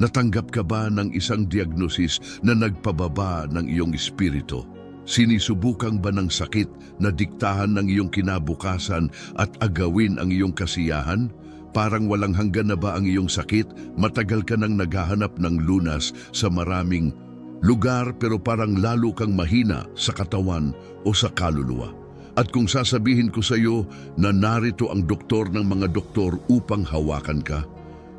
Natanggap ka ba ng isang diagnosis na nagpababa ng iyong espiritu? Sinisubukang ba ng sakit na diktahan ng iyong kinabukasan at agawin ang iyong kasiyahan? Parang walang hanggan na ba ang iyong sakit? Matagal ka nang naghahanap ng lunas sa maraming lugar pero parang lalo kang mahina sa katawan o sa kaluluwa. At kung sasabihin ko sa iyo na narito ang doktor ng mga doktor upang hawakan ka,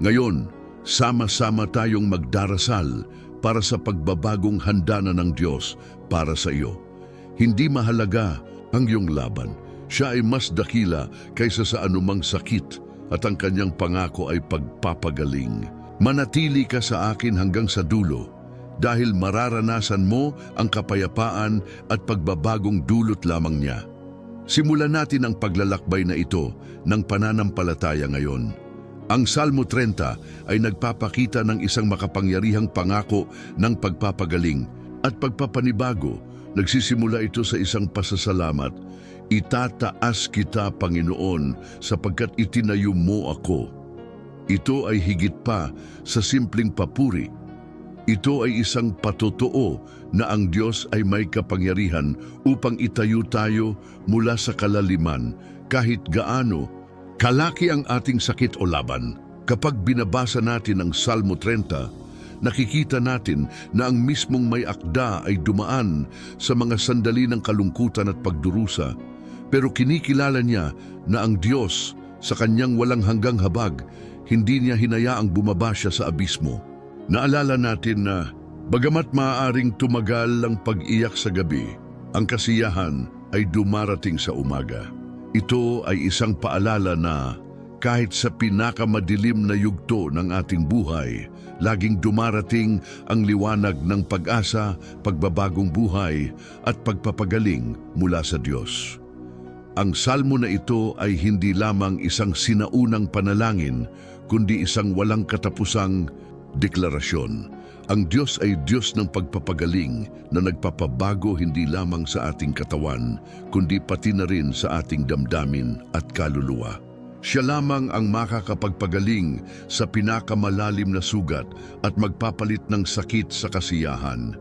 ngayon, sama-sama tayong magdarasal para sa pagbabagong handa na ng Diyos para sa iyo. Hindi mahalaga ang iyong laban. Siya ay mas dakila kaysa sa anumang sakit at ang kanyang pangako ay pagpapagaling. Manatili ka sa akin hanggang sa dulo dahil mararanasan mo ang kapayapaan at pagbabagong dulot lamang niya. Simulan natin ang paglalakbay na ito ng pananampalataya ngayon. Ang Salmo 30 ay nagpapakita ng isang makapangyarihang pangako ng pagpapagaling at pagpapanibago. Nagsisimula ito sa isang pasasalamat. Itataas kita, Panginoon, sapagkat itinayo mo ako. Ito ay higit pa sa simpleng papuri. Ito ay isang patotoo na ang Diyos ay may kapangyarihan upang itayo tayo mula sa kalaliman kahit gaano kalaki ang ating sakit o laban. Kapag binabasa natin ang Salmo 30, nakikita natin na ang mismong may akda ay dumaan sa mga sandali ng kalungkutan at pagdurusa. Pero kinikilala niya na ang Diyos sa kanyang walang hanggang habag, hindi niya hinayaang bumaba siya sa abismo. Naalala natin na bagamat maaaring tumagal ang pag-iyak sa gabi, ang kasiyahan ay dumarating sa umaga. Ito ay isang paalala na kahit sa pinakamadilim na yugto ng ating buhay, laging dumarating ang liwanag ng pag-asa, pagbabagong buhay at pagpapagaling mula sa Diyos. Ang salmo na ito ay hindi lamang isang sinaunang panalangin, kundi isang walang katapusang deklarasyon. Ang Diyos ay Diyos ng pagpapagaling na nagpapabago hindi lamang sa ating katawan, kundi pati na rin sa ating damdamin at kaluluwa. Siya lamang ang makakapagpagaling sa pinakamalalim na sugat at magpapalit ng sakit sa kasiyahan.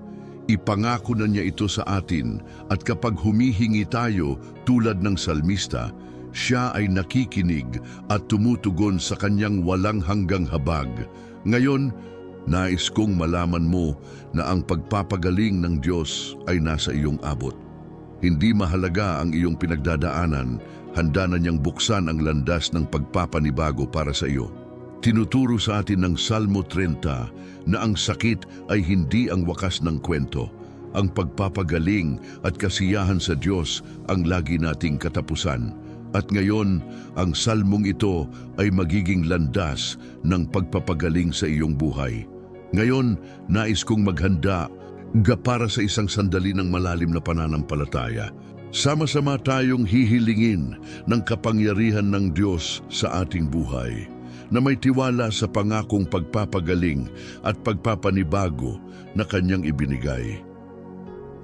Ipangako na niya ito sa atin at kapag humihingi tayo tulad ng salmista, siya ay nakikinig at tumutugon sa kanyang walang hanggang habag. Ngayon, nais kong malaman mo na ang pagpapagaling ng Diyos ay nasa iyong abot. Hindi mahalaga ang iyong pinagdadaanan, handa na niyang buksan ang landas ng pagpapanibago para sa iyo. Tinuturo sa atin ng Salmo 30 na ang sakit ay hindi ang wakas ng kwento. Ang pagpapagaling at kasiyahan sa Diyos ang lagi nating katapusan. At ngayon, ang salmong ito ay magiging landas ng pagpapagaling sa iyong buhay. Ngayon, nais kong maghanda para sa isang sandali ng malalim na pananampalataya. Sama-sama tayong hihilingin ng kapangyarihan ng Diyos sa ating buhay na may tiwala sa pangakong pagpapagaling at pagpapanibago na kanyang ibinigay.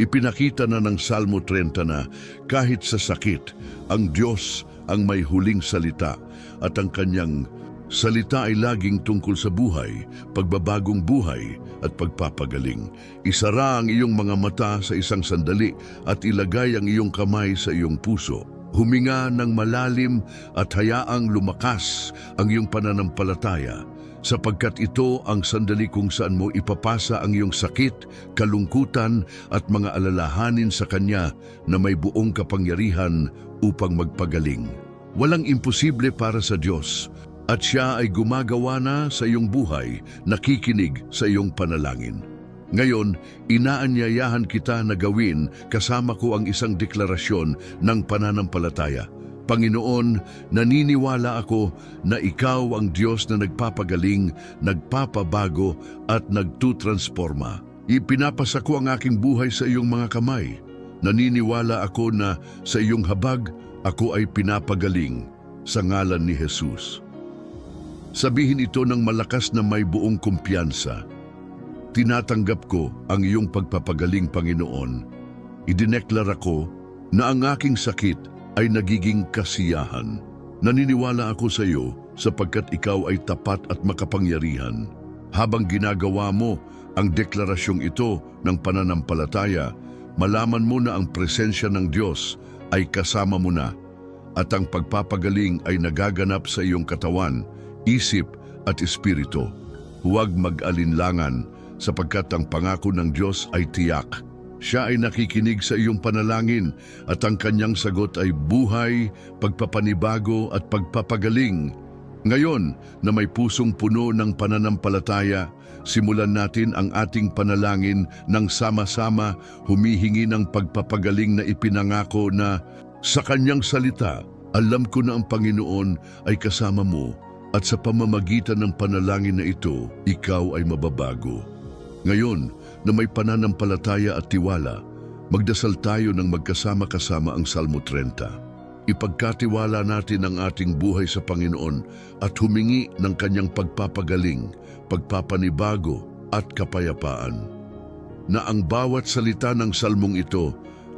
Ipinakita na ng Salmo 30 na kahit sa sakit, ang Diyos ang may huling salita at ang kanyang salita ay laging tungkol sa buhay, pagbabagong buhay at pagpapagaling. Isara ang iyong mga mata sa isang sandali at ilagay ang iyong kamay sa iyong puso. Huminga ng malalim at hayaang lumakas ang iyong pananampalataya sapagkat ito ang sandali kung saan mo ipapasa ang iyong sakit, kalungkutan at mga alalahanin sa Kanya na may buong kapangyarihan upang magpagaling. Walang imposible para sa Diyos at Siya ay gumagawa na sa iyong buhay, nakikinig sa iyong panalangin. Ngayon, inaanyayahan kita na gawin kasama ko ang isang deklarasyon ng pananampalataya. Panginoon, naniniwala ako na Ikaw ang Diyos na nagpapagaling, nagpapabago at nagtutransforma. Ipinapasa ko ang aking buhay sa iyong mga kamay. Naniniwala ako na sa iyong habag ako ay pinapagaling sa ngalan ni Jesus. Sabihin ito ng malakas na may buong kumpiyansa. Tinatanggap ko ang iyong pagpapagaling, Panginoon. Idineklara ko na ang aking sakit ay nagiging kasiyahan. Naniniwala ako sa iyo sapagkat ikaw ay tapat at makapangyarihan. Habang ginagawa mo ang deklarasyong ito ng pananampalataya, malaman mo na ang presensya ng Diyos ay kasama mo na at ang pagpapagaling ay nagaganap sa iyong katawan, isip at espiritu. Huwag mag-alinlangan sapagkat ang pangako ng Diyos ay tiyak. Siya ay nakikinig sa iyong panalangin at ang kanyang sagot ay buhay, pagpapanibago at pagpapagaling. Ngayon na may pusong puno ng pananampalataya, simulan natin ang ating panalangin ng sama-sama humihingi ng pagpapagaling na ipinangako na sa kanyang salita, alam ko na ang Panginoon ay kasama mo at sa pamamagitan ng panalangin na ito, ikaw ay mababago. Ngayon na may pananampalataya at tiwala, magdasal tayo ng magkasama-kasama ang Salmo 30. Ipagkatiwala natin ang ating buhay sa Panginoon at humingi ng kanyang pagpapagaling, pagpapanibago at kapayapaan. Na ang bawat salita ng salmong ito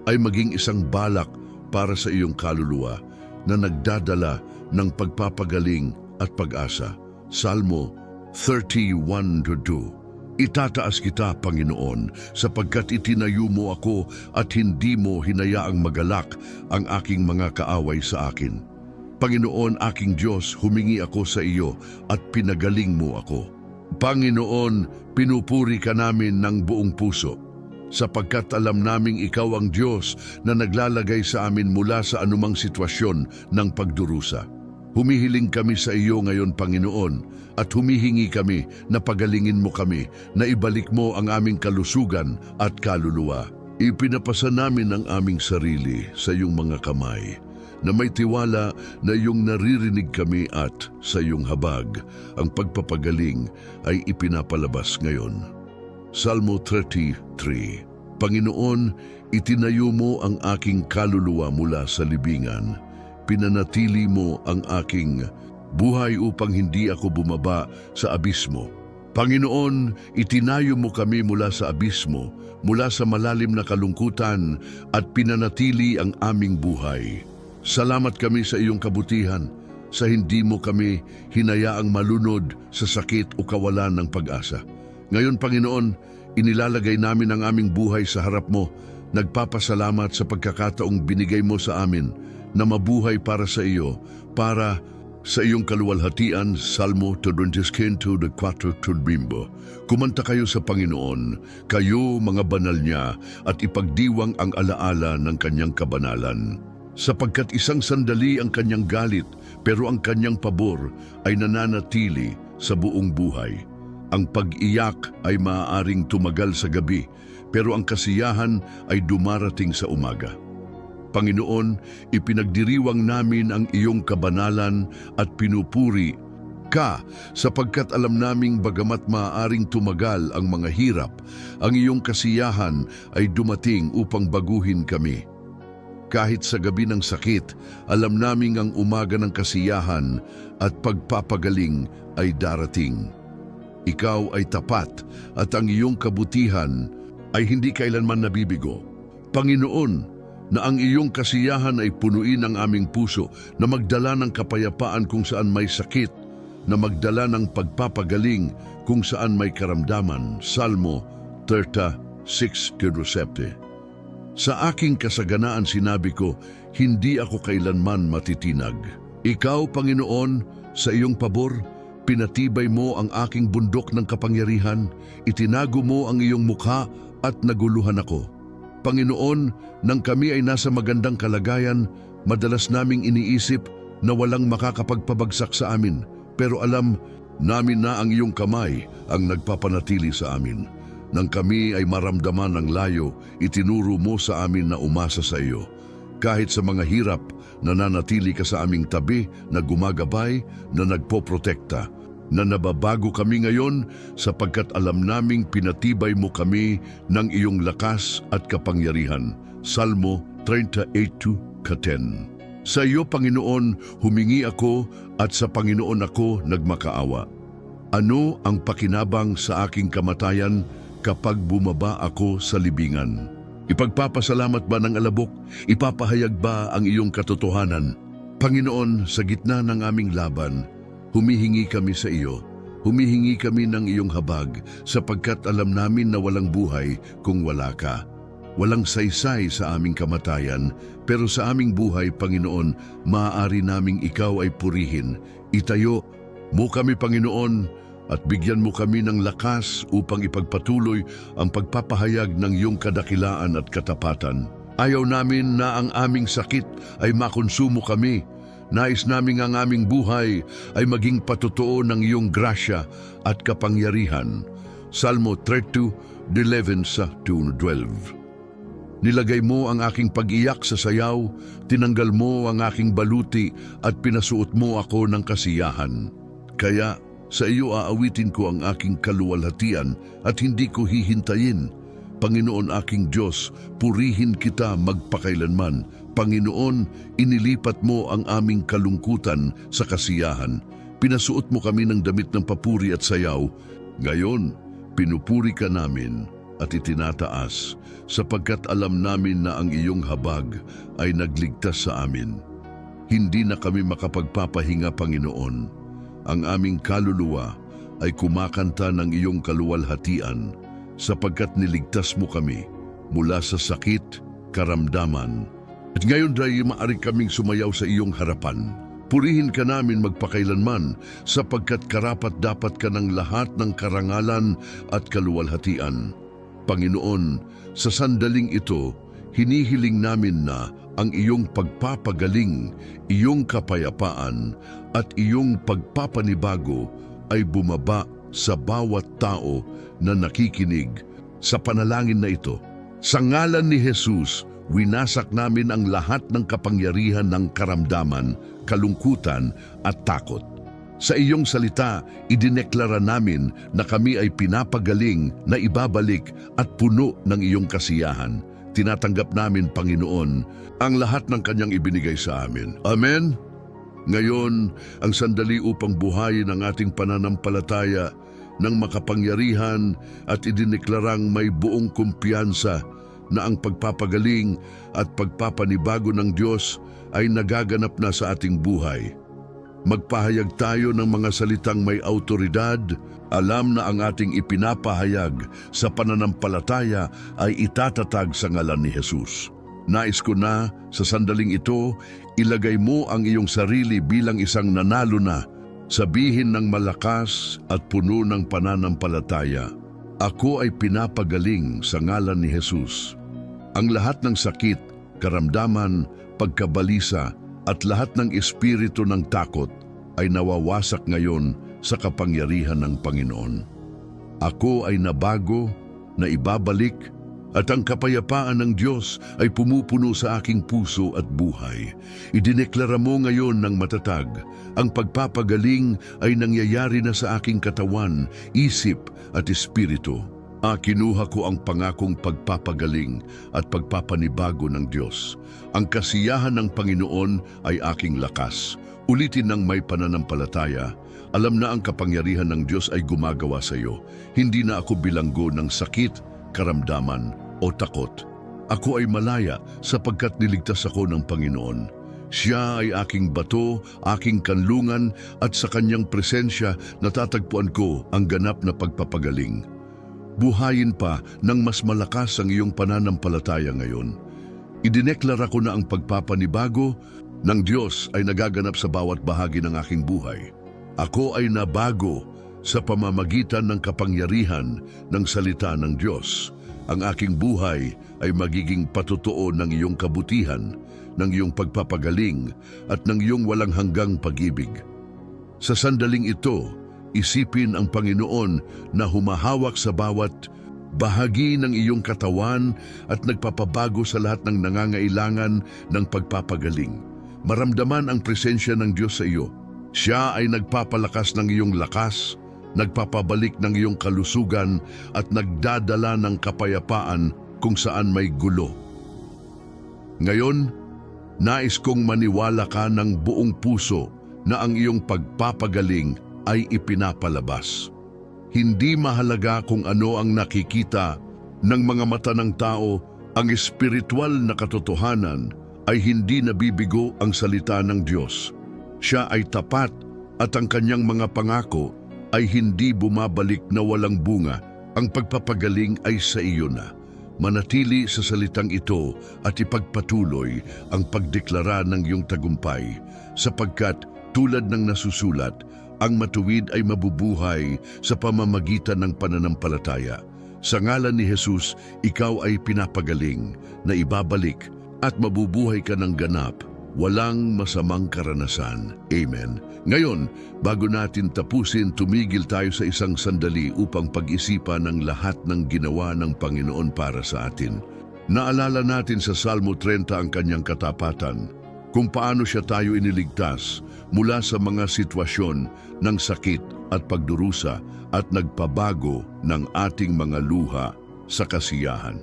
ay maging isang balak para sa iyong kaluluwa na nagdadala ng pagpapagaling at pag-asa. Salmo 31:2 Itataas kita, Panginoon, sapagkat itinayo mo ako at hindi mo hinayaang magalak ang aking mga kaaway sa akin. Panginoon, aking Diyos, humingi ako sa iyo at pinagaling mo ako. Panginoon, pinupuri ka namin ng buong puso, sapagkat alam naming ikaw ang Diyos na naglalagay sa amin mula sa anumang sitwasyon ng pagdurusa. Humihiling kami sa iyo ngayon, Panginoon, at humihingi kami na pagalingin mo kami, na ibalik mo ang aming kalusugan at kaluluwa. Ipinapasa namin ang aming sarili sa iyong mga kamay, na may tiwala na iyong naririnig kami at sa iyong habag, ang pagpapagaling ay ipinapalabas ngayon. Salmo 33 Panginoon, itinayo mo ang aking kaluluwa mula sa libingan. Pinanatili mo ang aking buhay upang hindi ako bumaba sa abismo. Panginoon, itinayo mo kami mula sa abismo, mula sa malalim na kalungkutan at pinanatili ang aming buhay. Salamat kami sa iyong kabutihan, sa hindi mo kami hinayaang malunod sa sakit o kawalan ng pag-asa. Ngayon, Panginoon, inilalagay namin ang aming buhay sa harap mo, nagpapasalamat sa pagkakataong binigay mo sa amin na mabuhay para sa iyo, para sa iyong kaluwalhatian, Salmo 25 de 4 Bimbo. Kumanta kayo sa Panginoon, kayo mga banal niya, at ipagdiwang ang alaala ng kanyang kabanalan. Sapagkat isang sandali ang kanyang galit, pero ang kanyang pabor ay nananatili sa buong buhay. Ang pag-iyak ay maaaring tumagal sa gabi, pero ang kasiyahan ay dumarating sa umaga. Panginoon, ipinagdiriwang namin ang iyong kabanalan at pinupuri ka sapagkat alam naming bagamat maaaring tumagal ang mga hirap, ang iyong kasiyahan ay dumating upang baguhin kami. Kahit sa gabi ng sakit, alam naming ang umaga ng kasiyahan at pagpapagaling ay darating. Ikaw ay tapat at ang iyong kabutihan ay hindi kailanman nabibigo. Panginoon, na ang iyong kasiyahan ay punuin ang aming puso na magdala ng kapayapaan kung saan may sakit, na magdala ng pagpapagaling kung saan may karamdaman. Salmo 36:7 Sa aking kasaganaan sinabi ko, hindi ako kailanman matitinag. Ikaw, Panginoon, sa iyong pabor, pinatibay mo ang aking bundok ng kapangyarihan, itinago mo ang iyong mukha at naguluhan ako. Panginoon, nang kami ay nasa magandang kalagayan, madalas naming iniisip na walang makakapagpabagsak sa amin. Pero alam namin na ang iyong kamay ang nagpapanatili sa amin. Nang kami ay maramdaman ng layo, itinuro mo sa amin na umasa sa iyo. Kahit sa mga hirap, nananatili ka sa aming tabi na gumagabay, na nagpoprotekta na nababago kami ngayon sapagkat alam naming pinatibay mo kami ng iyong lakas at kapangyarihan. Salmo 38.10 Sa iyo, Panginoon, humingi ako at sa Panginoon ako nagmakaawa. Ano ang pakinabang sa aking kamatayan kapag bumaba ako sa libingan? Ipagpapasalamat ba ng alabok? Ipapahayag ba ang iyong katotohanan? Panginoon, sa gitna ng aming laban, humihingi kami sa iyo Humihingi kami ng iyong habag sapagkat alam namin na walang buhay kung wala ka. Walang saysay sa aming kamatayan, pero sa aming buhay, Panginoon, maaari naming ikaw ay purihin. Itayo mo kami, Panginoon, at bigyan mo kami ng lakas upang ipagpatuloy ang pagpapahayag ng iyong kadakilaan at katapatan. Ayaw namin na ang aming sakit ay makonsumo kami. Nais namin ang aming buhay ay maging patotoo ng iyong grasya at kapangyarihan. Salmo 32, 11 sa 2.12 Nilagay mo ang aking pag-iyak sa sayaw, tinanggal mo ang aking baluti at pinasuot mo ako ng kasiyahan. Kaya sa iyo aawitin ko ang aking kaluwalhatian at hindi ko hihintayin. Panginoon aking Diyos, purihin kita magpakailanman. Panginoon, inilipat mo ang aming kalungkutan sa kasiyahan. Pinasuot mo kami ng damit ng papuri at sayaw. Ngayon, pinupuri ka namin at itinataas sapagkat alam namin na ang iyong habag ay nagligtas sa amin. Hindi na kami makapagpapahinga, Panginoon. Ang aming kaluluwa ay kumakanta ng iyong kaluwalhatian sapagkat niligtas mo kami mula sa sakit, karamdaman. At ngayon dahil maaari kaming sumayaw sa iyong harapan. Purihin ka namin magpakailanman sapagkat karapat dapat ka ng lahat ng karangalan at kaluwalhatian. Panginoon, sa sandaling ito, hinihiling namin na ang iyong pagpapagaling, iyong kapayapaan at iyong pagpapanibago ay bumaba sa bawat tao na nakikinig sa panalangin na ito. Sa ngalan ni Jesus, winasak namin ang lahat ng kapangyarihan ng karamdaman, kalungkutan at takot. Sa iyong salita, idineklara namin na kami ay pinapagaling na ibabalik at puno ng iyong kasiyahan. Tinatanggap namin, Panginoon, ang lahat ng kanyang ibinigay sa amin. Amen? Ngayon, ang sandali upang buhayin ang ating pananampalataya ng makapangyarihan at idineklarang may buong kumpiyansa na ang pagpapagaling at pagpapanibago ng Diyos ay nagaganap na sa ating buhay. Magpahayag tayo ng mga salitang may autoridad, alam na ang ating ipinapahayag sa pananampalataya ay itatatag sa ngalan ni Jesus. Nais ko na, sa sandaling ito, ilagay mo ang iyong sarili bilang isang nanalo na, sabihin ng malakas at puno ng pananampalataya, Ako ay pinapagaling sa ngalan ni Jesus. Ang lahat ng sakit, karamdaman, pagkabalisa, at lahat ng espiritu ng takot ay nawawasak ngayon sa kapangyarihan ng Panginoon. Ako ay nabago, na ibabalik, at ang kapayapaan ng Diyos ay pumupuno sa aking puso at buhay. Idineklara mo ngayon ng matatag, ang pagpapagaling ay nangyayari na sa aking katawan, isip at espiritu. Ah, kinuha ko ang pangakong pagpapagaling at pagpapanibago ng Diyos. Ang kasiyahan ng Panginoon ay aking lakas. Ulitin ng may pananampalataya, alam na ang kapangyarihan ng Diyos ay gumagawa sa iyo. Hindi na ako bilanggo ng sakit, karamdaman o takot. Ako ay malaya sapagkat niligtas ako ng Panginoon. Siya ay aking bato, aking kanlungan at sa kanyang presensya natatagpuan ko ang ganap na pagpapagaling. Buhayin pa ng mas malakas ang iyong pananampalataya ngayon. Idineklara ko na ang pagpapanibago ng Diyos ay nagaganap sa bawat bahagi ng aking buhay. Ako ay nabago sa pamamagitan ng kapangyarihan ng salita ng Diyos. Ang aking buhay ay magiging patotoo ng iyong kabutihan, ng iyong pagpapagaling at ng iyong walang hanggang pag-ibig. Sa sandaling ito, isipin ang Panginoon na humahawak sa bawat bahagi ng iyong katawan at nagpapabago sa lahat ng nangangailangan ng pagpapagaling. Maramdaman ang presensya ng Diyos sa iyo. Siya ay nagpapalakas ng iyong lakas, nagpapabalik ng iyong kalusugan at nagdadala ng kapayapaan kung saan may gulo. Ngayon, nais kong maniwala ka ng buong puso na ang iyong pagpapagaling ay ipinapalabas. Hindi mahalaga kung ano ang nakikita ng mga mata ng tao, ang espiritual na katotohanan ay hindi nabibigo ang salita ng Diyos. Siya ay tapat at ang kanyang mga pangako ay hindi bumabalik na walang bunga. Ang pagpapagaling ay sa iyo na. Manatili sa salitang ito at ipagpatuloy ang pagdeklara ng iyong tagumpay sapagkat tulad ng nasusulat, ang matuwid ay mabubuhay sa pamamagitan ng pananampalataya. Sa ngalan ni Jesus, ikaw ay pinapagaling na ibabalik at mabubuhay ka ng ganap, walang masamang karanasan. Amen. Ngayon, bago natin tapusin, tumigil tayo sa isang sandali upang pag-isipan ang lahat ng ginawa ng Panginoon para sa atin. Naalala natin sa Salmo 30 ang kanyang katapatan, kung paano siya tayo iniligtas mula sa mga sitwasyon ng sakit at pagdurusa at nagpabago ng ating mga luha sa kasiyahan.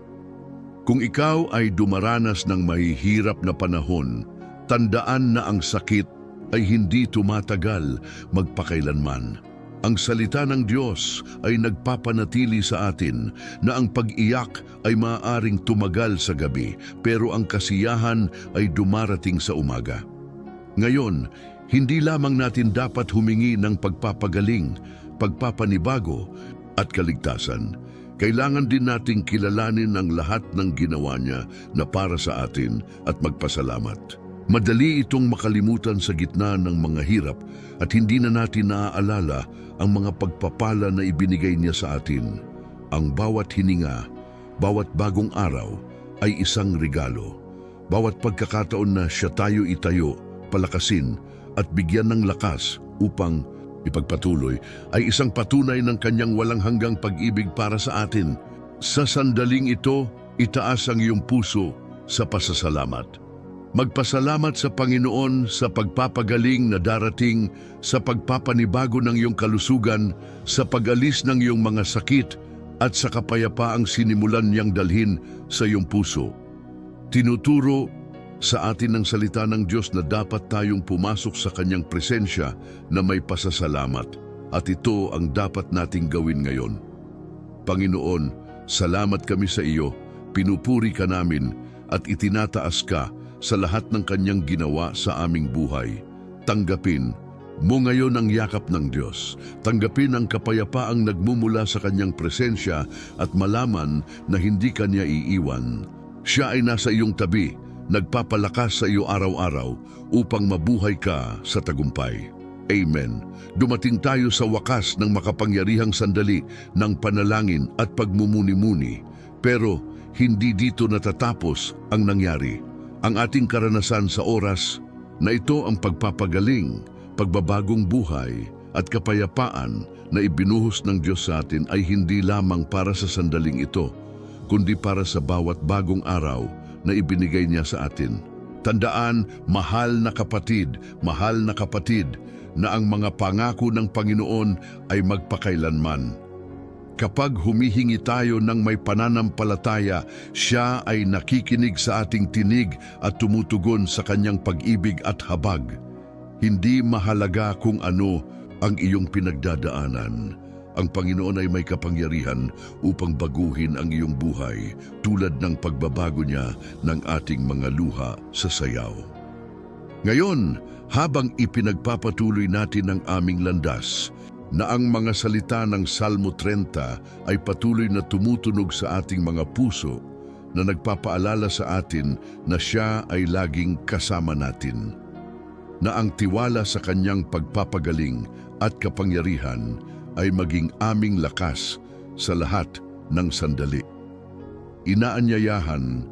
Kung ikaw ay dumaranas ng mahihirap na panahon, tandaan na ang sakit ay hindi tumatagal magpakailanman. Ang salita ng Diyos ay nagpapanatili sa atin na ang pag-iyak ay maaaring tumagal sa gabi pero ang kasiyahan ay dumarating sa umaga. Ngayon, hindi lamang natin dapat humingi ng pagpapagaling, pagpapanibago at kaligtasan. Kailangan din nating kilalanin ang lahat ng ginawa niya na para sa atin at magpasalamat. Madali itong makalimutan sa gitna ng mga hirap at hindi na natin naaalala ang mga pagpapala na ibinigay niya sa atin. Ang bawat hininga, bawat bagong araw ay isang regalo. Bawat pagkakataon na siya tayo itayo, palakasin at bigyan ng lakas upang ipagpatuloy ay isang patunay ng kanyang walang hanggang pag-ibig para sa atin. Sa sandaling ito, itaas ang iyong puso sa pasasalamat. Magpasalamat sa Panginoon sa pagpapagaling na darating, sa pagpapanibago ng iyong kalusugan, sa pag-alis ng iyong mga sakit, at sa kapayapaang sinimulan niyang dalhin sa iyong puso. Tinuturo sa atin ng salita ng Diyos na dapat tayong pumasok sa Kanyang presensya na may pasasalamat at ito ang dapat nating gawin ngayon. Panginoon, salamat kami sa iyo, pinupuri ka namin at itinataas ka sa lahat ng Kanyang ginawa sa aming buhay. Tanggapin mo ngayon ang yakap ng Diyos. Tanggapin ang kapayapaang nagmumula sa Kanyang presensya at malaman na hindi Kanya iiwan. Siya ay nasa iyong tabi, nagpapalakas sa iyo araw-araw upang mabuhay ka sa tagumpay. Amen. Dumating tayo sa wakas ng makapangyarihang sandali ng panalangin at pagmumuni-muni. Pero hindi dito natatapos ang nangyari. Ang ating karanasan sa oras na ito ang pagpapagaling, pagbabagong buhay at kapayapaan na ibinuhos ng Diyos sa atin ay hindi lamang para sa sandaling ito, kundi para sa bawat bagong araw na ibinigay niya sa atin. Tandaan, mahal na kapatid, mahal na kapatid, na ang mga pangako ng Panginoon ay magpakailanman. Kapag humihingi tayo ng may pananampalataya, siya ay nakikinig sa ating tinig at tumutugon sa kanyang pag-ibig at habag. Hindi mahalaga kung ano ang iyong pinagdadaanan. Ang Panginoon ay may kapangyarihan upang baguhin ang iyong buhay tulad ng pagbabago niya ng ating mga luha sa sayaw. Ngayon, habang ipinagpapatuloy natin ang aming landas, na ang mga salita ng Salmo 30 ay patuloy na tumutunog sa ating mga puso na nagpapaalala sa atin na siya ay laging kasama natin. Na ang tiwala sa kanyang pagpapagaling at kapangyarihan ay maging aming lakas sa lahat ng sandali. Inaanyayahan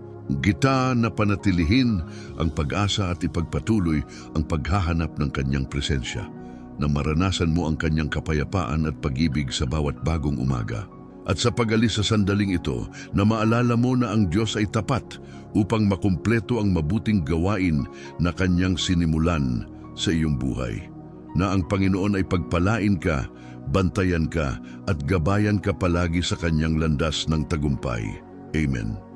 kita na panatilihin ang pag-asa at ipagpatuloy ang paghahanap ng kanyang presensya na maranasan mo ang kanyang kapayapaan at pag-ibig sa bawat bagong umaga. At sa pag-alis sa sandaling ito, na maalala mo na ang Diyos ay tapat upang makumpleto ang mabuting gawain na kanyang sinimulan sa iyong buhay. Na ang Panginoon ay pagpalain ka, bantayan ka at gabayan ka palagi sa kanyang landas ng tagumpay. Amen.